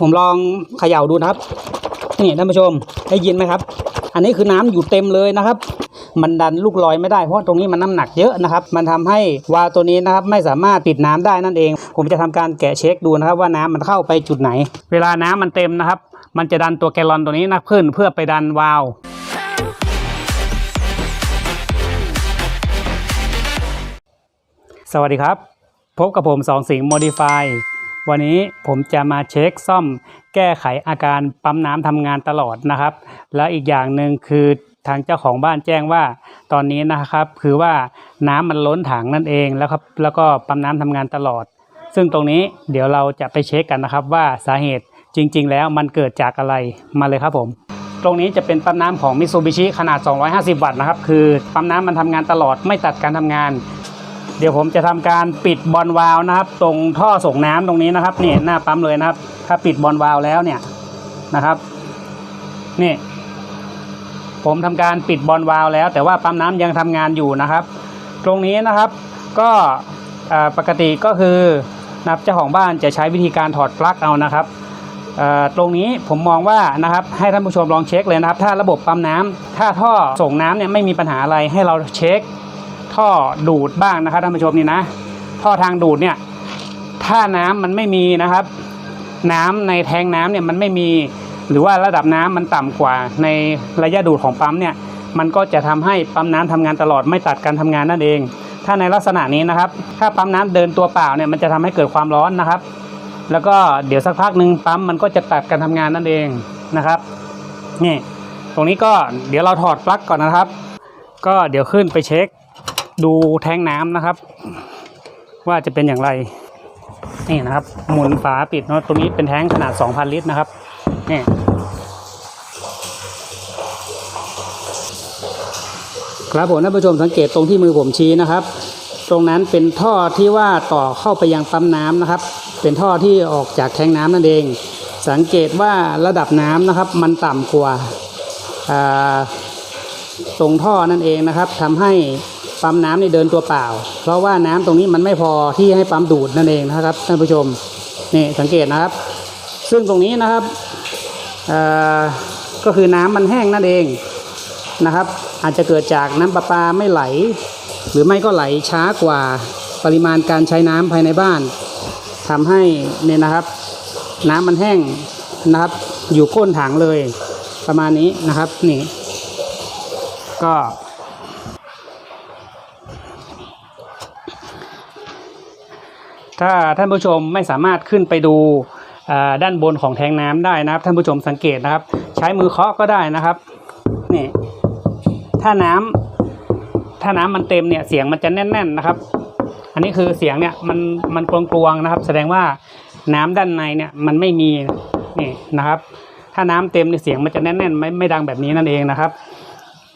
ผมลองเขย่าดูนะครับ นี่ท่านผู้ชมได้ยินไหมครับ อันนี้คือน้ำอยู่เต็มเลยนะครับ มันดันลูกลอยไม่ได้เพราะตรงนี้มันน้ำหนักเยอะนะครับ มันทำให้วาล์วตัวนี้นะครับไม่สามารถปิดน้ำได้นั่นเอง ผมจะทำการแกะเช็คดูนะครับ ว่าน้ำมันเข้าไปจุดไหน เวลาน้ำมันเต็มนะครับ มันจะดันตัวแกลลอนตัวนี้นะขึ้นเพื่อไปดันวาล์วสวัสดีครับ พบกับผมสองสิงห์โมดิฟาย วันนี้ผมจะมาเช็คซ่อมแก้ไขอาการปั๊มน้ำทำงานตลอดนะครับ และอีกอย่างหนึ่งคือทางเจ้าของบ้านแจ้งว่าตอนนี้นะครับ คือว่าน้ำมันล้นถังนั่นเองแล้วครับแล้วก็ปั๊มน้ำทำงานตลอด ซึ่งตรงนี้เดี๋ยวเราจะไปเช็คกันนะครับว่าสาเหตุจริง ๆ แล้วมันเกิดจากอะไรมาเลยครับผม ตรงนี้จะเป็นปั๊มน้ำของมิ t ซูบิชิขนาด 250 วัตต์นะครับ คือปั๊มน้ำมันทำงานตลอดไม่ตัดการทำงาน เดี๋ยวผมจะทำการปิดบอลวาล์วนะครับ ตรงท่อส่งน้ำตรงนี้นะครับนี่หน้าปั๊มเลยนะครับ ถ้าปิดบอลวาล์วแล้วเนี่ยนะครับนี่ผมทำการปิดบอลวาล์วแล้ว แต่ว่าปั๊มน้ำยังทำงานอยู่นะครับ ตรงนี้นะครับก็ปกติก็คือนะครับเจ้าของบ้านจะใช้วิธีการถอดปลั๊กเอานะครับตรงนี้ผมมองว่านะครับให้ท่านผู้ชมลองเช็คเลยนะครับ ถ้าระบบปั๊มน้ำถ้าท่อส่งน้ำเนี่ยไม่มีปัญหาอะไรให้เราเช็ค ท่อดูดบ้างนะครับท่านผู้ชมนี่นะ ท่อทางดูดเนี่ยถ้าน้ำมันไม่มีนะครับ น้ำในแทงน้ำเนี่ยมันไม่มี หรือว่าระดับน้ำมันต่ำกว่าในระยะดูดของปั๊มเนี่ยมันก็จะทำให้ปั๊มน้ำทำงานตลอดไม่ตัดการทำงานนั่นเอง ถ้าในลักษณะนี้นะครับ ถ้าปั๊มน้ำเดินตัวเปล่าเนี่ยมันจะทำให้เกิดความร้อนนะครับ แล้วก็เดี๋ยวสักพักหนึ่งปั๊มมันก็จะตัดการทำงานนั่นเองนะครับนี่ตรงนี้ก็เดี๋ยวเราถอดปลั๊กก่อนนะครับ ก็เดี๋ยวขึ้นไปเช็ค ดูแทงน้ำนะครับ ว่าจะเป็นอย่างไรนี่นะครับ หมุนฝาปิดเนาะตรงนี้เป็นแท้งขนาด 2,000 ลิตรนะครับนี่ครับผมท่านผู้ชมสังเกตตรงที่มือผมชี้นะครับ ตรงนั้นเป็นท่อที่ว่าต่อเข้าไปยังปั๊มน้ำนะครับ เป็นท่อที่ออกจากแทงน้ำนั่นเอง สังเกตว่าระดับน้ำนะครับ มันต่ำกว่าตรงท่อนั่นเองนะครับทำให้ ปั๊มน้ำนี่เดินตัวเปล่า เพราะว่าน้ำตรงนี้มันไม่พอที่ให้ปั๊มดูดนั่นเองนะครับท่านผู้ชมนี่สังเกตนะครับ ซึ่งตรงนี้นะครับก็คือน้ำมันแห้งนั่นเองนะครับ อาจจะเกิดจากน้ำประปาไม่ไหล หรือไม่ก็ไหลช้ากว่าปริมาณการใช้น้ำภายในบ้านทำให้เนี่ยนะครับ น้ำมันแห้งนะครับ อยู่ก้นถังเลยประมาณนี้นะครับนี่ก็ ถ้าท่านผู้ชมไม่สามารถขึ้นไปดูด้านบนของแทงน้ำได้นะครับ ท่านผู้ชมสังเกตนะครับ ใช้มือเคาะก็ได้นะครับนี่ถ้าน้ำถ้าน้ำมันเต็มเนี่ยเสียงมันจะแน่น ๆนะครับ อันนี้คือเสียงเนี่ยมันมันกลวงๆนะครับ แสดงว่าน้ำด้านในเนี่ยมันไม่มีนี่นะครับ ถ้าน้ำเต็มเนี่ยเสียงมันจะแน่นๆไม่ไม่ดังแบบนี้นั่นเองนะครับ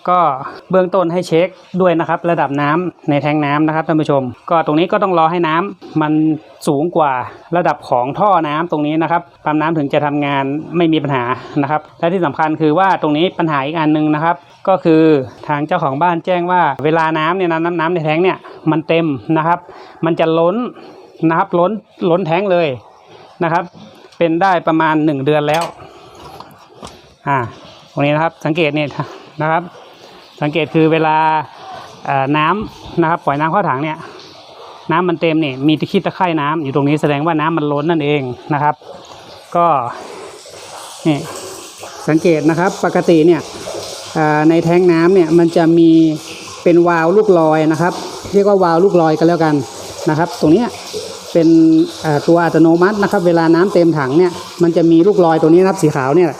ก็เบื้องต้นให้เช็คด้วยนะครับ ระดับน้ำในแทงน้ำนะครับท่านผู้ชม ก็ตรงนี้ก็ต้องรอให้น้ำมันสูงกว่าระดับของท่อน้ำตรงนี้นะครับปั๊มน้ำถึงจะทำงานไม่มีปัญหานะครับและที่สำคัญคือว่าตรงนี้ปัญหาอีกอันหนึ่งนะครับ ก็คือทางเจ้าของบ้านแจ้งว่า เวลาน้ำเนี่ยนะน้ำน้ำในแทงเนี่ยมันเต็มนะครับ มันจะล้นนะครับล้นล้นแทงเลยนะครับ เป็นได้ประมาณ 1 เดือนแล้วอ่าตรงนี้นะครับสังเกตเนี่ยนะครับ สังเกตคือเวลาน้ำนะครับปล่อยน้ำเข้าถังเนี่ยน้ำมันเต็มเนี่ยมีตะขี้ตะไคร่น้ำอยู่ตรงนี้แสดงว่าน้ำมันล้นนั่นเองนะครับ ก็นี่สังเกตนะครับปกติเนี่ยในแท้งน้ำเนี่ยมันจะมีเป็นวาล์วลูกลอยนะครับ เรียกว่าวาล์วลูกลอยกันแล้วกันนะครับ ตรงนี้เป็นตัวอัตโนมัตินะครับ เวลาน้ำเต็มถังเนี่ยมันจะมีลูกลอยตัวนี้นะครับสีขาวเนี่ย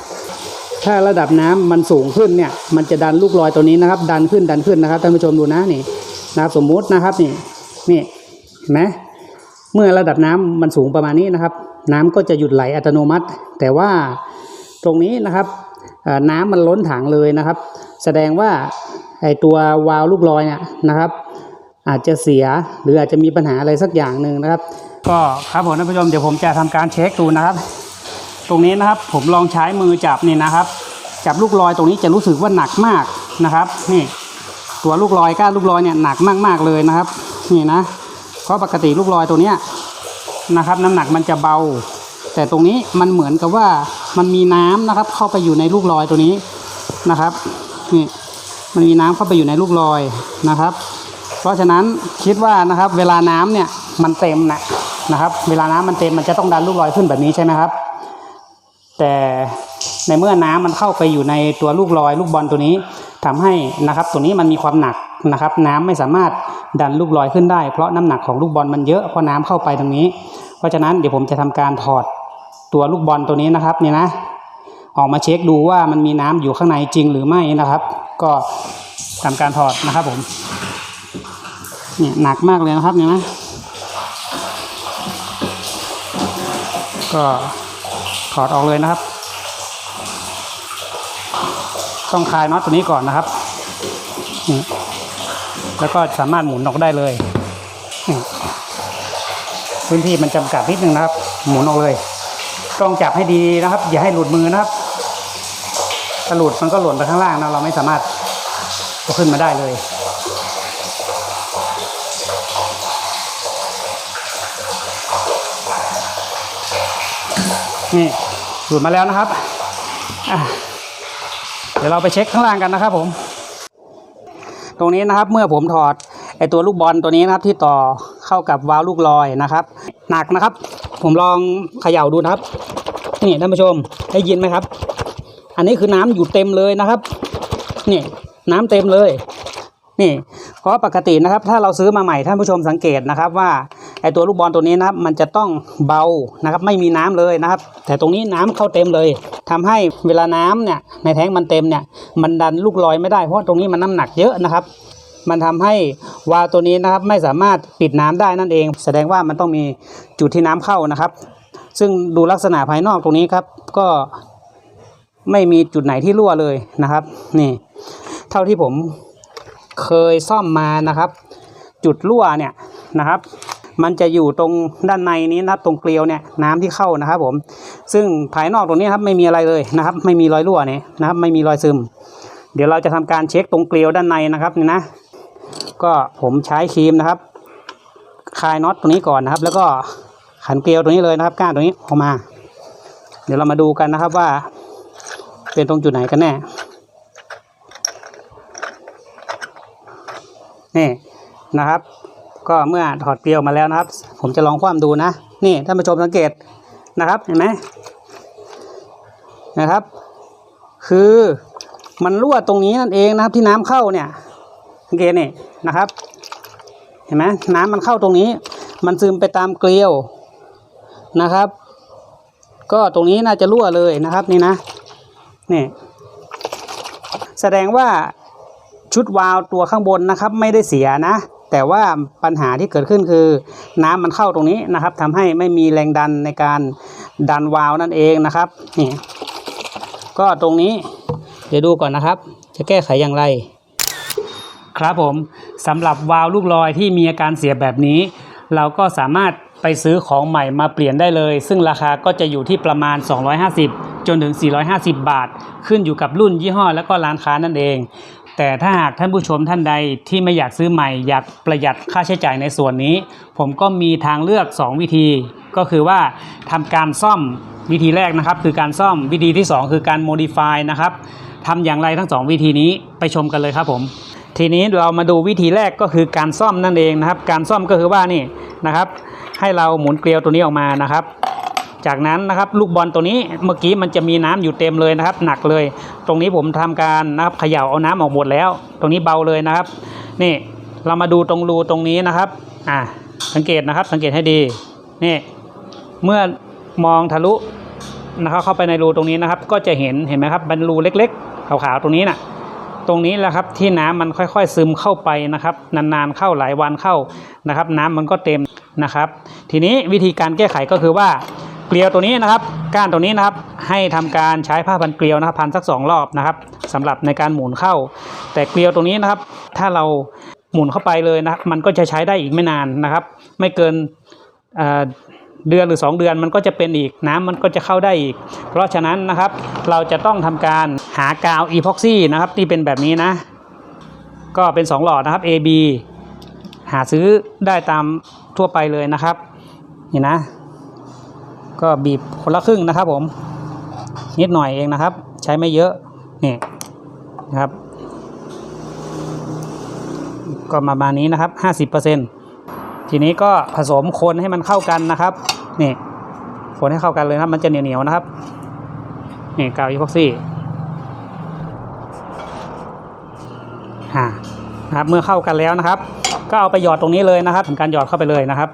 ถ้าระดับน้ำมันสูงขึ้นเนี่ย มันจะดันลูกลอยตัวนี้นะครับ ดันขึ้นดันขึ้นนะครับท่านผู้ชมดูนะนี่นะครับสมมุตินะครับนี่นี่เห็นไหมเมื่อระดับน้ำมันสูงประมาณนี้นะครับ น้ำก็จะหยุดไหลอัตโนมัติ แต่ว่าตรงนี้นะครับน้ำมันล้นถังเลยนะครับ แสดงว่าไอตัววาล์วลูกลอยเนี่ยนะครับ อาจจะเสียหรืออาจจะมีปัญหาอะไรสักอย่างหนึ่งนะครับ ก็ครับผมท่านผู้ชมเดี๋ยวผมจะทำการเช็คดูนะครับ ตรงนี้นะครับผมลองใช้มือจับนี่นะครับ จับลูกลอยตรงนี้จะรู้สึกว่าหนักมากนะครับ นี่ ตัวลูกลอยก้านลูกลอยเนี่ยหนักมากๆเลยนะครับ นี่นะเพราะปกติลูกลอยตัวเนี้ยนะครับ น้ำหนักมันจะเบา แต่ตรงนี้มันเหมือนกับว่ามันมีน้ำนะครับ เข้าไปอยู่ในลูกลอยตัวนี้นะครับนี่มันมีน้ำเข้าไปอยู่ในลูกลอยนะครับ เพราะฉะนั้นคิดว่านะครับ เวลาน้ำเนี่ยมันเต็มนะนะครับ เวลาน้ำมันเต็มมันจะต้องดันลูกลอยขึ้นแบบนี้ใช่ไหมครับ แต่ในเมื่อน้ำมันเข้าไปอยู่ในตัวลูกลอยลูกบอลตัวนี้ทำให้นะครับตัวนี้มันมีความหนักนะครับ น้ำไม่สามารถดันลูกลอยขึ้นได้ เพราะน้ำหนักของลูกบอลมันเยอะเพราะน้ำเข้าไปตรงนี้ เพราะฉะนั้นเดี๋ยวผมจะทำการถอดตัวลูกบอลตัวนี้นะครับเนี่ยนะออกมาเช็คดูว่ามันมีน้ำอยู่ข้างในจริงหรือไม่นะครับ ก็ทำการถอดนะครับผมเนี่ยหนักมากเลยนะครับเนี่ยนะก็ อดออกเลยนะครับ ต้องคลายน็อตตัวนี้ก่อนนะครับแล้วก็สามารถหมุนออกได้เลยพื้นที่มันจำกัดนิดนึงนะครับ หมุนออกเลย ต้องจับให้ดีนะครับ อย่าให้หลุดมือนะครับถ้าหลุดมันก็หล่นไปข้างล่างนะเราไม่สามารถเอาขึ้นมาได้เลย นี่ หลุดมาแล้วนะครับ เดี๋ยวเราไปเช็คข้างล่างกันนะครับผม ตรงนี้นะครับเมื่อผมถอดไอตัวลูกบอลตัวนี้นะครับที่ต่อเข้ากับวาล์วลูกลอยนะครับ หนักนะครับ ผมลองเขย่าดูนะครับ นี่ท่านผู้ชมได้ยินไหมครับ อันนี้คือน้ำอยู่เต็มเลยนะครับ นี่น้ำเต็มเลยนี่เพราะปกตินะครับ ถ้าเราซื้อมาใหม่ท่านผู้ชมสังเกตนะครับว่าไอตัวลูกบอลตัวนี้นะครับ มันจะต้องเบานะครับ ไม่มีน้ำเลยนะครับ แต่ตรงนี้น้ำเข้าเต็มเลยทำให้เวลาน้ำเนี่ยในแท้งมันเต็มเนี่ยมันดันลูกลอยไม่ได้เพราะตรงนี้มันน้ำหนักเยอะนะครับ มันทำให้วาตัวนี้นะครับไม่สามารถปิดน้ำได้นั่นเอง แสดงว่ามันต้องมีจุดที่น้ำเข้านะครับ ซึ่งดูลักษณะภายนอกตรงนี้ครับ ก็ไม่มีจุดไหนที่รั่วเลยนะครับ นี่ เท่าที่ผมเคยซ่อมมานะครับ จุดรั่วเนี่ยนะครับ มันจะอยู่ตรงด้านในนี้นะครับตรงเกลียวเนี่ยน้ำที่เข้านะครับผม ซึ่งภายนอกตรงนี้ครับไม่มีอะไรเลยนะครับ ไม่มีรอยรั่วเนี่ยนะครับไม่มีรอยซึม เดี๋ยวเราจะทำการเช็คตรงเกลียวด้านในนะครับนี่นะ ก็ผมใช้ครีมนะครับคลายน็อตตรงนี้ก่อนนะครับ แล้วก็ขันเกลียวตรงนี้เลยนะครับ ก้านตรงนี้ออกมา เดี๋ยวเรามาดูกันนะครับว่า เป็นตรงจุดไหนกันแน่นี่นะครับ ก็เมื่อถอดเกลียวมาแล้วนะครับ ผมจะลองคว่ำดูนะ นี่ท่านผู้ชมสังเกตนะครับเห็นไหมนะครับ คือมันรั่วตรงนี้นั่นเองนะครับที่น้ำเข้าเนี่ยสังเกตนี่นะครับ เห็นไหมน้ำมันเข้าตรงนี้ มันซึมไปตามเกลียวนะครับ ก็ตรงนี้น่าจะรั่วเลยนะครับนี่นะนี่แสดงว่าชุดวาล์วตัวข้างบนนะครับ ไม่ได้เสียนะ แต่ว่าปัญหาที่เกิดขึ้นคือ น้ำมันเข้าตรงนี้นะครับทำให้ไม่มีแรงดันในการดันวาล์วนั่นเองนะครับนี่ก็ตรงนี้เดี๋ยวดูก่อนนะครับ จะแก้ไขอย่างไร ครับผมสำหรับวาล์วลูกลอยที่มีอาการเสียแบบนี้ เราก็สามารถไปซื้อของใหม่มาเปลี่ยนได้เลย ซึ่งราคาก็จะอยู่ที่ประมาณ 250 จนถึง 450 บาท ขึ้นอยู่กับรุ่นยี่ห้อและก็ร้านค้านั่นเอง แต่ถ้าหากท่านผู้ชมท่านใดที่ไม่อยากซื้อใหม่อยากประหยัดค่าใช้จ่ายในส่วนนี้ ผมก็มีทางเลือก 2 วิธี ก็คือว่าทำการซ่อมวิธีแรกนะครับ คือการซ่อมวิธีที่ 2 คือการ modify นะครับทำอย่างไรทั้ง 2 วิธีนี้ไปชมกันเลยครับผม ทีนี้เรามาดูวิธีแรกก็คือการซ่อมนั่นเองนะครับ การซ่อมก็คือว่านี่นะครับ ให้เราหมุนเกลียวตัวนี้ออกมานะครับ จากนั้นนะครับลูกบอลตัวนี้เมื่อกี้มันจะมีน้ำอยู่เต็มเลยนะครับ หนักเลย ตรงนี้ผมทำการนะครับเขย่าเอาน้ำออกหมดแล้ว ตรงนี้เบาเลยนะครับ นี่เรามาดูตรงรูตรงนี้นะครับอ่าสังเกตนะครับสังเกตให้ดีนี่เมื่อมองทะลุนะครับเข้าไปในรูตรงนี้นะครับ ก็จะเห็นเห็นไหมครับเป็นรูเล็ก ๆ ขาวๆตรงนี้น่ะตรงนี้แหละครับที่น้ำมันค่อยๆซึมเข้าไปนะครับ นานๆเข้าหลายวันเข้านะครับ น้ำมันก็เต็มนะครับ ทีนี้วิธีการแก้ไขก็คือว่า เกลียวตัวนี้นะครับ ก้านตัวนี้นะครับให้ทำการใช้ผ้าพันเกลียวนะครับพันสักสองรอบนะครับสำหรับในการหมุนเข้า แต่เกลียวตรงนี้นะครับ ถ้าเราหมุนเข้าไปเลยนะมันก็จะใช้ได้อีกไม่นานนะครับ ไม่เกินเดือนหรือ 2 เดือนมันก็จะเป็นอีกน้ำมันก็จะเข้าได้อีก เพราะฉะนั้นนะครับเราจะต้องทำการหากาวอีพ็อกซี่นะครับที่เป็นแบบนี้นะ ก็เป็น 2 หลอดนะครับ AB หาซื้อได้ตามทั่วไปเลยนะครับนี่นะ ก็บีบคนละครึ่งนะครับผมนิดหน่อยเองนะครับ ใช้ไม่เยอะนี่นะครับ ก็ประมาณนี้นะครับห้าสิบเปอร์เซ็นทีนี้ก็ผสมคนให้มันเข้ากันนะครับนี่คนให้เข้ากันเลยนะครับ มันจะเหนียวเหนียวๆนะครับนี่กาวอีพ็อกซี่อ่านะครับเมื่อเข้ากันแล้วนะครับ ก็เอาไปหยอดตรงนี้เลยนะครับทำการหยอดเข้าไปเลยนะครับ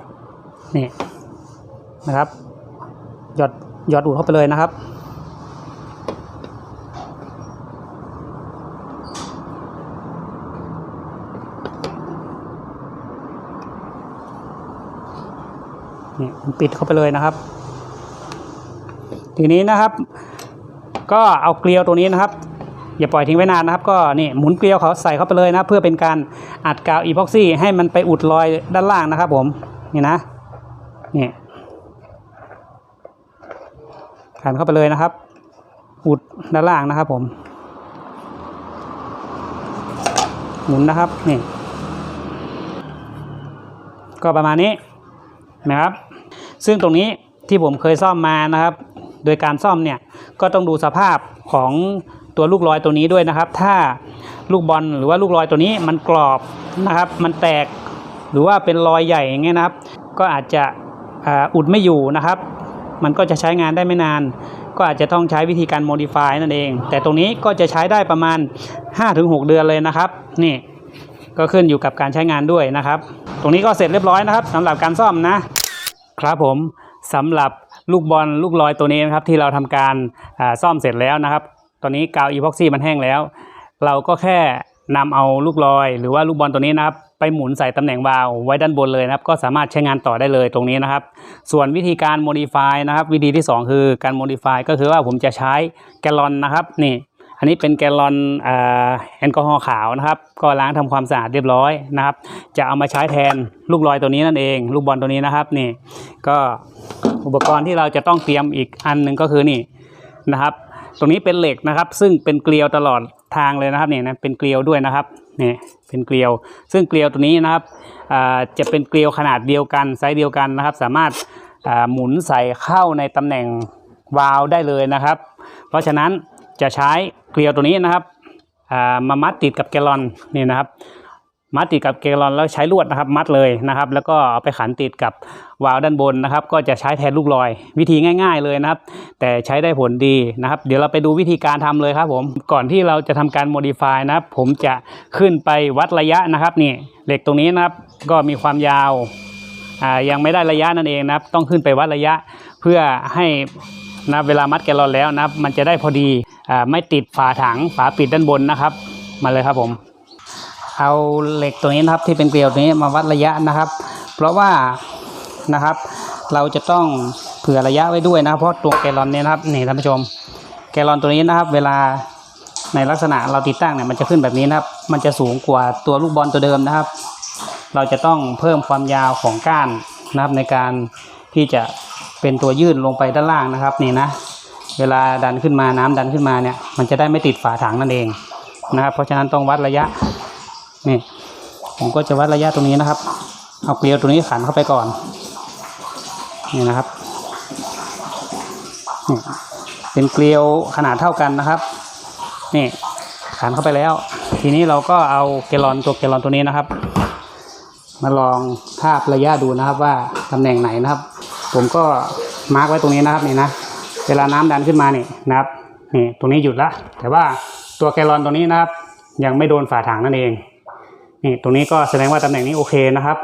นี่นะครับ หยอดหยอดอูดเข้าไปเลยนะครับ นี่ปิดเข้าไปเลยนะครับ ทีนี้นะครับ ก็เอาเกลียวตัวนี้นะครับอย่าปล่อยทิ้งไว้นานนะครับ ก็นี่หมุนเกลียวเขาใส่เข้าไปเลยนะ เพื่อเป็นการอัดกาวอีพ็อกซี่ให้มันไปอุดรอยด้านล่างนะครับผม นี่นะนี่ ขันเข้าไปเลยนะครับอุดด้านล่างนะครับ ผมหมุนนะครับนี่ก็ประมาณนี้นะครับ ซึ่งตรงนี้ที่ผมเคยซ่อมมานะครับ โดยการซ่อมเนี่ยก็ต้องดูสภาพของตัวลูกลอยตัวนี้ด้วยนะครับ ถ้าลูกบอลหรือว่าลูกลอยตัวนี้มันกรอบนะครับ มันแตกหรือว่าเป็นรอยใหญ่อย่างเงี้ยนะครับ ก็อาจจะอ,อุดไม่อยู่นะครับ มันก็จะใช้งานได้ไม่นาน ก็อาจจะต้องใช้วิธีการ modify นั่นเอง แต่ตรงนี้ก็จะใช้ได้ประมาณ 5-6 เดือนเลยนะครับ นี่ก็ขึ้นอยู่กับการใช้งานด้วยนะครับ ตรงนี้ก็เสร็จเรียบร้อยนะครับสำหรับการซ่อมนะครับผมสำหรับลูกบอลลูกลอยตัวนี้นะครับที่เราทำการซ่อมเสร็จแล้วนะครับ ตอนนี้กาวอีพ็อกซี่มันแห้งแล้ว เราก็แค่นำเอาลูกลอย หรือว่าลูกบอลตัวนี้นะครับ ไปหมุนใส่ตำแหน่งวาล์วไว้ด้านบนเลยนะครับ ก็สามารถใช้งานต่อได้เลยตรงนี้นะครับ ส่วนวิธีการ modify นะครับ วิธีที่ 2 คือการ modify ก็คือว่าผมจะใช้แกลลอนนะครับนี่อันนี้เป็นแกลลอนแอลกอฮอล์ขาวนะครับ ก็ล้างทำความสะอาดเรียบร้อยนะครับ จะเอามาใช้แทนลูกลอยตัวนี้นั่นเอง ลูกบอลตัวนี้นะครับนี่ก็อุปกรณ์ที่เราจะต้องเตรียมอีกอันหนึ่งก็คือนี่นะครับ ตรงนี้เป็นเหล็กนะครับ ซึ่งเป็นเกลียวตลอดทางเลยนะครับเนี่ยนะเป็นเกลียวด้วยนะครับ นี่เป็นเกลียว ซึ่งเกลียวตัวนี้นะครับจะเป็นเกลียวขนาดเดียวกันไซส์เดียวกันนะครับ สามารถหมุนใส่เข้าในตำแหน่งวาล์วได้เลยนะครับ เพราะฉะนั้นจะใช้เกลียวตัวนี้นะครับามามัดติดกับแกลลอนนี่นะครับ มัดติดกับเกลอนแล้วใช้ลวดนะครับ มัดเลยนะครับ แล้วก็เอาไปขันติดกับวาล์วด้านบนนะครับ ก็จะใช้แทนลูกลอย วิธีง่าย ๆเลยนะครับ แต่ใช้ได้ผลดีนะครับ เดี๋ยวเราไปดูวิธีการทำเลยครับผมก่อนที่เราจะทำการ modify นะครับ ผมจะขึ้นไปวัดระยะนะครับนี่เหล็กตรงนี้นะครับก็มีความยาวอ่ายังไม่ได้ระยะนั่นเองนะครับ ต้องขึ้นไปวัดระยะเพื่อให้นะเวลามัดแกลลอนแล้วนะครับมันจะได้พอดีอ่าไม่ติดฝาถังฝาปิดด้านบนนะครับ มาเลยครับผม เอาเหล็กตัวนี้นะครับที่เป็นเกลียวตัวนี้มาวัดระยะนะครับ เพราะว่านะครับ เราจะต้องเผื่อระยะไว้ด้วยนะครับเพราะตัวแกลลอนเนี่ยนะครับนี่ท่านผู้ชม แกลลอนตัวนี้นะครับ เวลาในลักษณะเราติดตั้งเนี่ยมันจะขึ้นแบบนี้นะครับ มันจะสูงกว่าตัวลูกบอลตัวเดิมนะครับ เราจะต้องเพิ่มความยาวของก้านนะครับในการที่จะเป็นตัวยื่นลงไปด้านล่างนะครับนี่นะ เวลาดันขึ้นมาน้ำดันขึ้นมาเนี่ย มันจะได้ไม่ติดฝาถังนั่นเองนะครับ เพราะฉะนั้นต้องวัดระยะ นี่ผมก็จะวัดระยะตรงนี้นะครับ เอาเกลียวตัวนี้ขันเข้าไปก่อน นี่นะครับนี่เป็นเกลียวขนาดเท่ากันนะครับ นี่ขันเข้าไปแล้ว ทีนี้เราก็เอาเกลอนตัวเกลอนตัวนี้นะครับ มาลองทาบระยะดูนะครับว่าตำแหน่งไหนนะครับ ผมก็มาร์กไว้ตรงนี้นะครับนี่นะ เวลาน้ำดันขึ้นมานี่นะครับ นี่ตรงนี้หยุดละ แต่ว่าตัวแกลอนตัวนี้นะครับ ยังไม่โดนฝาถังนั่นเอง นี่ตรงนี้ก็แสดงว่าตำแหน่งนี้โอเคนะครับ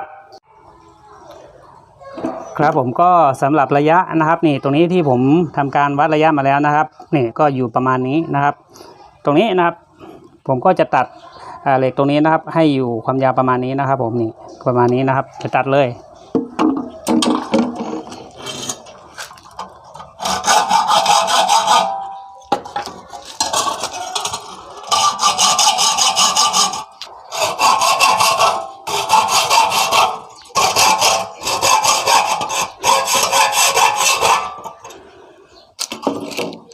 ครับผมก็สำหรับระยะนะครับนี่ตรงนี้ที่ผมทำการวัดระยะมาแล้วนะครับนี่ก็อยู่ประมาณนี้นะครับ ตรงนี้นะครับ ผมก็จะตัดเหล็กตรงนี้นะครับ ให้อยู่ความยาวประมาณนี้นะครับ ผมนี่ประมาณนี้นะครับ จะตัดเลย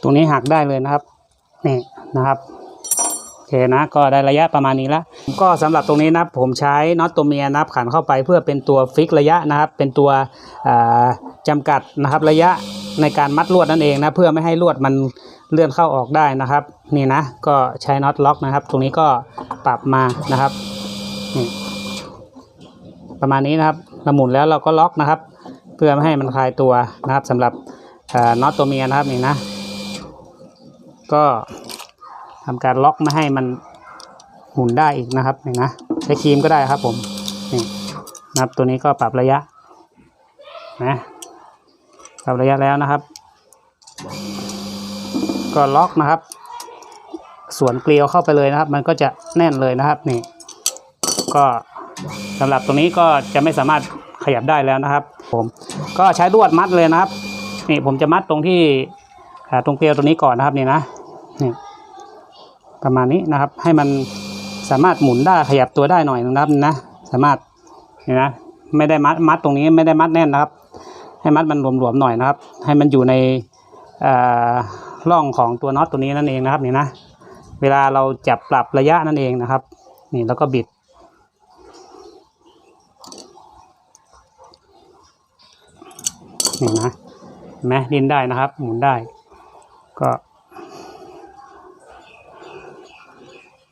รงนี้หักได้เลยนะครับนี่นะครับโอเคนะก็ได้ระยะประมาณนี้แล้วก็สำหรับตรงนี้นะผมใช้น็อตตัวเมียนับขันเข้าไปเพื่อเป็นตัวฟิกระยะนะครับ เป็นตัวอ่าจำกัดนะครับระยะในการมัดลวดนั่นเองนะเพื่อไม่ให้ลวดมันเลื่อนเข้าออกได้นะครับ นี่นะก็ใช้น็อตล็อกนะครับ ตรงนี้ก็ปรับมานะครับนี่ประมาณนี้นะครับเราหมุนแล้วเราก็ล็อกนะครับ เพื่อไม่ให้มันคลายตัวนะครับสำหรับน็อตตัวเมียนะครับนี่นะ ก็ทำการล็อกไม่ให้มันหมุนได้อีกนะครับนี่นะใช้ครีมก็ได้ครับผมนี่นะครับตัวนี้ก็ปรับระยะนะปรับระยะแล้วนะครับ ก็ล็อกนะครับ ส่วนเกลียวเข้าไปเลยนะครับ มันก็จะแน่นเลยนะครับนี่ ก็สำหรับตรงนี้ก็จะไม่สามารถขยับได้แล้วนะครับ ผมก็ใช้ลวดมัดเลยนะครับ นี่ผมจะมัดตรงที่ อ่าตรงเกลียวตัวนี้ก่อนนะครับนี่นะนี่ประมาณนี้นะครับ ให้มันสามารถหมุนได้ขยับตัวได้หน่อยนะครับนะ สามารถนี่นะไม่ได้มัดมัดตรงนี้ไม่ได้มัดแน่นนะครับ ให้มัดมันหลวมๆหน่อยนะครับ ให้มันอยู่ในอ่าร่องของตัวน็อตตัวนี้นั่นเองนะครับนี่นะ เวลาเราจับปรับระยะนั่นเองนะครับ นี่แล้วก็บิดนี่นะเห็นไหมดิ้นได้นะครับ หมุนได้ ก็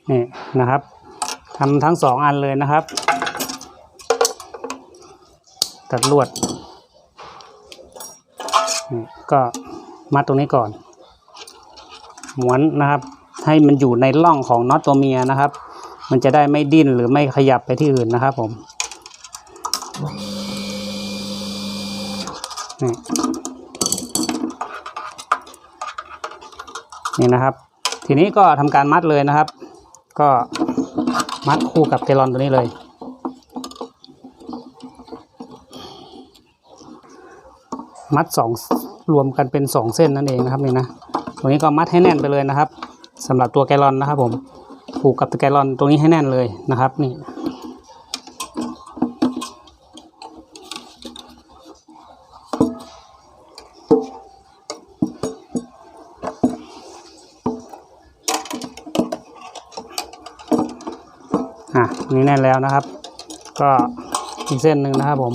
นี่นะครับทำทั้งสองอันเลยนะครับ ตัดลวดนี่ก็มัดตรงนี้ก่อน ม้วนนะครับ ให้มันอยู่ในร่องของน็อตตัวเมียนะครับ มันจะได้ไม่ดิ้นหรือไม่ขยับไปที่อื่นนะครับผมนี่ นี่นะครับ ทีนี้ก็ทำการมัดเลยนะครับ ก็มัดคู่กับเทลอนตัวนี้เลย มัดสองรวมกันเป็นสองเส้นนั่นเองนะครับนี่นะตรงนี้ก็มัดให้แน่นไปเลยนะครับสำหรับตัวแกลอนนะครับ ผมผูกกับตัวแกลลอนตรงนี้ให้แน่นเลยนะครับ นี่ อะ นี่แน่นแล้วนะครับ ก็อีกเส้นหนึ่งนะครับผม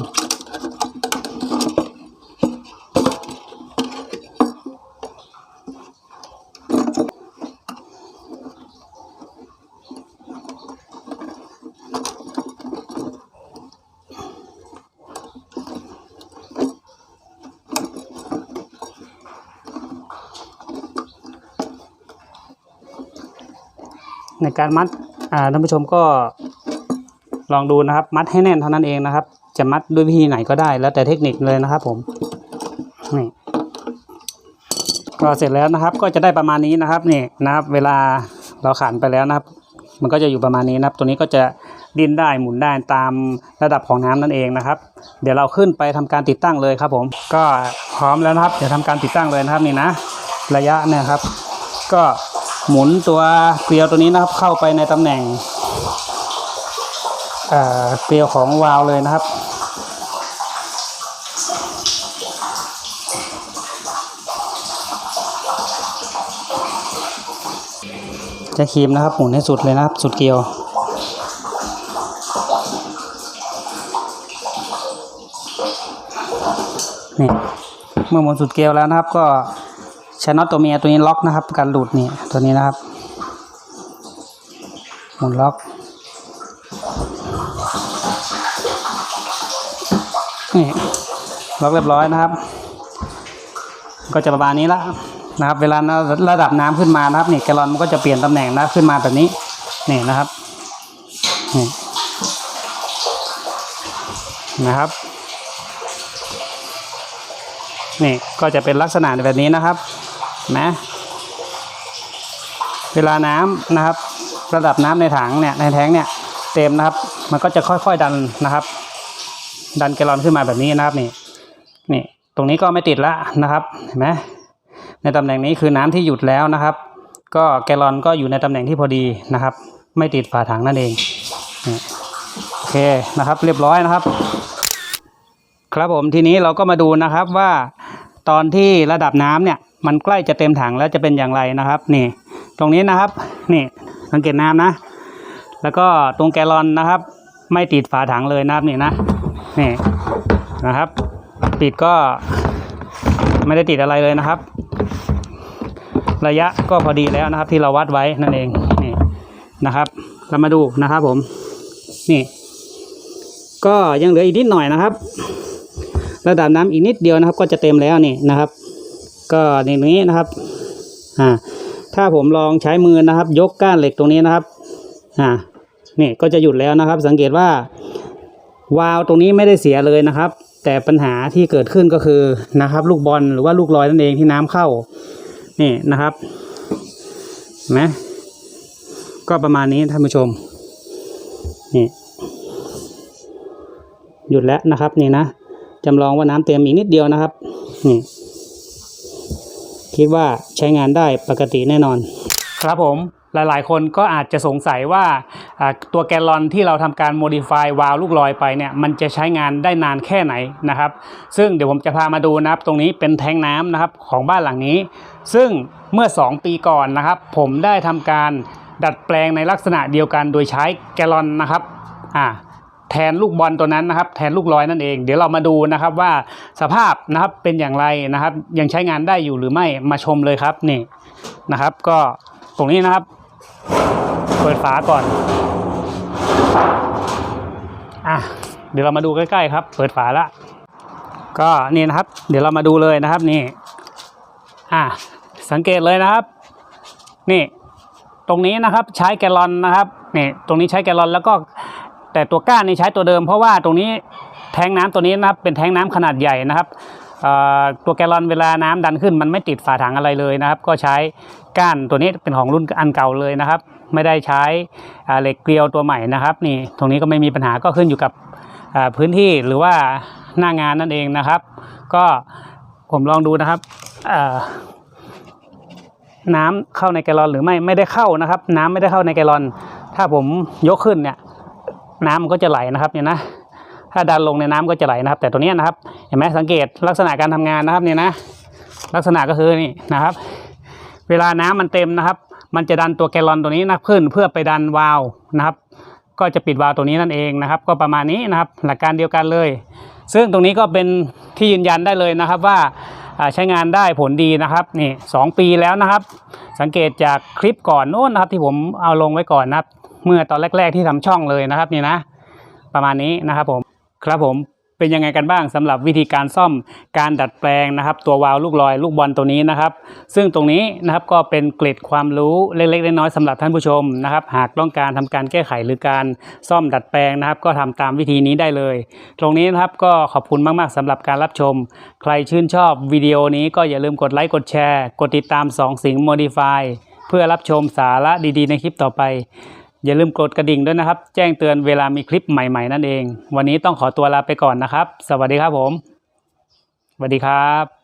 ในการมัดอ่าท่านผู้ชมก็ ลองดูนะครับ มัดให้แน่นเท่านั้นเองนะครับ จะมัดด้วยวิธีไหนก็ได้แล้วแต่เทคนิคเลยนะครับ ผมนี่ก็เสร็จแล้วนะครับ ก็จะได้ประมาณนี้นะครับนี่นะครับ เวลาเราขันไปแล้วนะครับ มันก็จะอยู่ประมาณนี้นะครับ ตัวนี้ก็จะดิ้นได้หมุนได้ตามระดับของน้ำนั่นเองนะครับ เดี๋ยวเราขึ้นไปทำการติดตั้งเลยครับ ผม ก็พร้อมแล้วนะครับ เดี๋ยวทำการติดตั้งเลยนะครับนี่นะ ระยะเนี่ยครับ ก็หมุนตัวเกลียวตัวนี้นะครับ เข้าไปในตำแหน่ง เอ่อเกลียวของวาล์วเลยนะครับ จะครีมนะครับหมุนให้สุดเลยนะครับ สุดเกลียวนี่เมื่อหมุนสุดเกลียวแล้วนะครับ ก็ใช้น็อตตัวเมียตัวนี้ล็อกนะครับ การหลุดนี่ตัวนี้นะครับหมุนล็อก นี่ล็อกเรียบร้อยนะครับ ก็จะประมาณนี้ละนะครับ เวลาระดับน้ำขึ้นมานะครับนี่แกลอนมันก็จะเปลี่ยนตำแหน่งนะขึ้นมาแบบนี้นี่นะครับนี่นะครับนี่ก็จะเป็นลักษณะแบบนี้นะครับนะเวลาน้ำนะครับ ระดับน้ำในถังเนี่ยในแท้งเนี่ยเต็มนะครับ มันก็จะค่อยๆดันนะครับ ดันแกลอนขึ้นมาแบบนี้นะครับนี่นี่ตรงนี้ก็ไม่ติดละนะครับเห็นไหมในตำแหน่งนี้คือน้ำที่หยุดแล้วนะครับ ก็แกลอนก็อยู่ในตำแหน่งที่พอดีนะครับ ไม่ติดฝาถังนั่นเองโอเคนะครับ เรียบร้อยนะครับ ครับผมทีนี้เราก็มาดูนะครับว่าตอนที่ระดับน้ำเนี่ยมันใกล้จะเต็มถังแล้วจะเป็นอย่างไรนะครับนี่ ตรงนี้นะครับนี่สังเกตน้ำนะ แล้วก็ตรงแกลอนนะครับ ไม่ติดฝาถังเลยนะครับนี่นะ นี่นะครับปิดก็ไม่ได้ติดอะไรเลยนะครับ ระยะก็พอดีแล้วนะครับ ที่เราวัดไว้นั่นเองนี่นะครับ เรามาดูนะครับผมนี่ ก็ยังเหลืออีกนิดหน่อยนะครับ ระดับน้ำอีกนิดเดียวนะครับ ก็จะเต็มแล้วนี่นะครับ ก็ในนี้นะครับอ่าถ้าผมลองใช้มือนะครับ ยกก้านเหล็กตรงนี้นะครับอ่านี่ก็จะหยุดแล้วนะครับ สังเกตว่า วาล์วตรงนี้ไม่ได้เสียเลยนะครับ แต่ปัญหาที่เกิดขึ้นก็คือนะครับ ลูกบอลหรือว่าลูกลอยนั่นเองที่น้ำเข้า นี่นะครับนไหมก็ประมาณนี้ท่านผู้ชม นี่ หยุดแล้วนะครับ นี่นะจำลองว่าน้ำเต็มอีกนิดเดียวนะครับ นี่ คิดว่าใช้งานได้ปกติแน่นอน ครับผม หลายๆ คนก็อาจจะสงสัยว่าตัวแกลลอนที่เราทำการ modify วาล์วลูกลอยไปเนี่ยมันจะใช้งานได้นานแค่ไหนนะครับ ซึ่งเดี๋ยวผมจะพามาดูนะครับ ตรงนี้เป็นแทงน้ำนะครับของบ้านหลังนี้ ซึ่งเมื่อ 2 ปีก่อนนะครับ ผมได้ทำการดัดแปลงในลักษณะเดียวกันโดยใช้แกลลอนนะครับอ่าแทนลูกบอลตัวนั้นนะครับ แทนลูกลอยนั่นเอง เดี๋ยวเรามาดูนะครับว่าสภาพนะครับเป็นอย่างไรนะครับ ยังใช้งานได้อยู่หรือไม่มาชมเลยครับนี่นะครับ ก็ตรงนี้นะครับ เปิดฝาก่อน อะ เดี๋ยวเรามาดูใกล้ๆครับ เปิดฝาละ ก็นี่นะครับ เดี๋ยวเรามาดูเลยนะครับนี่ อะ สังเกตเลยนะครับ นี่ ตรงนี้นะครับใช้แกลลอนนะครับ นี่ ตรงนี้ใช้แกลลอนแล้วก็ แต่ตัวก้านนี่ใช้ตัวเดิม เพราะว่าตรงนี้แทงน้ำตัวนี้นะครับเป็นแทงน้ำขนาดใหญ่นะครับ ตัวแกลลอนเวลาน้ำดันขึ้น มันไม่ติดฝาถังอะไรเลยนะครับ ก็ใช้ก้านตัวนี้เป็นของรุ่นอันเก่าเลยนะครับ ไม่ได้ใช้เหล็กเกลียวตัวใหม่นะครับ นี่ตรงนี้ก็ไม่มีปัญหาก็ขึ้นอยู่กับพื้นที่หรือว่าหน้างานนั่นเองนะครับ ก็ผมลองดูนะครับน้ำเข้าในแกลลอนหรือไม่ไม่ได้เข้านะครับ น้ำไม่ได้เข้าในแกลลอน ถ้าผมยกขึ้นเนี่ย น้ำมันก็จะไหลนะครับเนี่ยนะ ถ้าดันลงในน้ำก็จะไหลนะครับ แต่ตัวนี้นะครับเห็นไหมสังเกตลักษณะการทำงานนะครับเนี่ยนะ ลักษณะก็คือนี่นะครับ เวลาน้ำมันเต็มนะครับ มันจะดันตัวแกลลอนตัวนี้นะขึ้นเพื่อไปดันวาล์วนะครับ ก็จะปิดวาล์วตัวนี้นั่นเองนะครับ ก็ประมาณนี้นะครับ หลักการเดียวกันเลย ซึ่งตรงนี้ก็เป็นที่ยืนยันได้เลยนะครับว่าใช้งานได้ผลดีนะครับนี่สองปีแล้วนะครับ สังเกตจากคลิปก่อนโน้นนะครับที่ผมเอาลงไว้ก่อนนะครับ เมื่อตอนแรก ๆที่ทำช่องเลยนะครับนี่นะ ประมาณนี้นะครับผม ครับผมเป็นยังไงกันบ้างสำหรับวิธีการซ่อมการดัดแปลงนะครับ ตัววาล์วลูกลอยลูกบอลตัวนี้นะครับ ซึ่งตรงนี้นะครับก็เป็นเกร็ดความรู้เล็กๆน้อยๆสำหรับท่านผู้ชมนะครับ หากต้องการทำการแก้ไขหรือการซ่อมดัดแปลงนะครับ ก็ทำตามวิธีนี้ได้เลย ตรงนี้นะครับก็ขอบคุณมากๆสำหรับการรับชม ใครชื่นชอบวิดีโอนี้ก็อย่าลืมกดไลค์กดแชร์ กดติดตาม 2 สิงห์ Modify เพื่อรับชมสาระดีๆ ในคลิปต่อไป อย่าลืมกดกระดิ่งด้วยนะครับ แจ้งเตือนเวลามีคลิปใหม่ ๆ นั่นเอง วันนี้ต้องขอตัวลาไปก่อนนะครับ สวัสดีครับผมสวัสดีครับ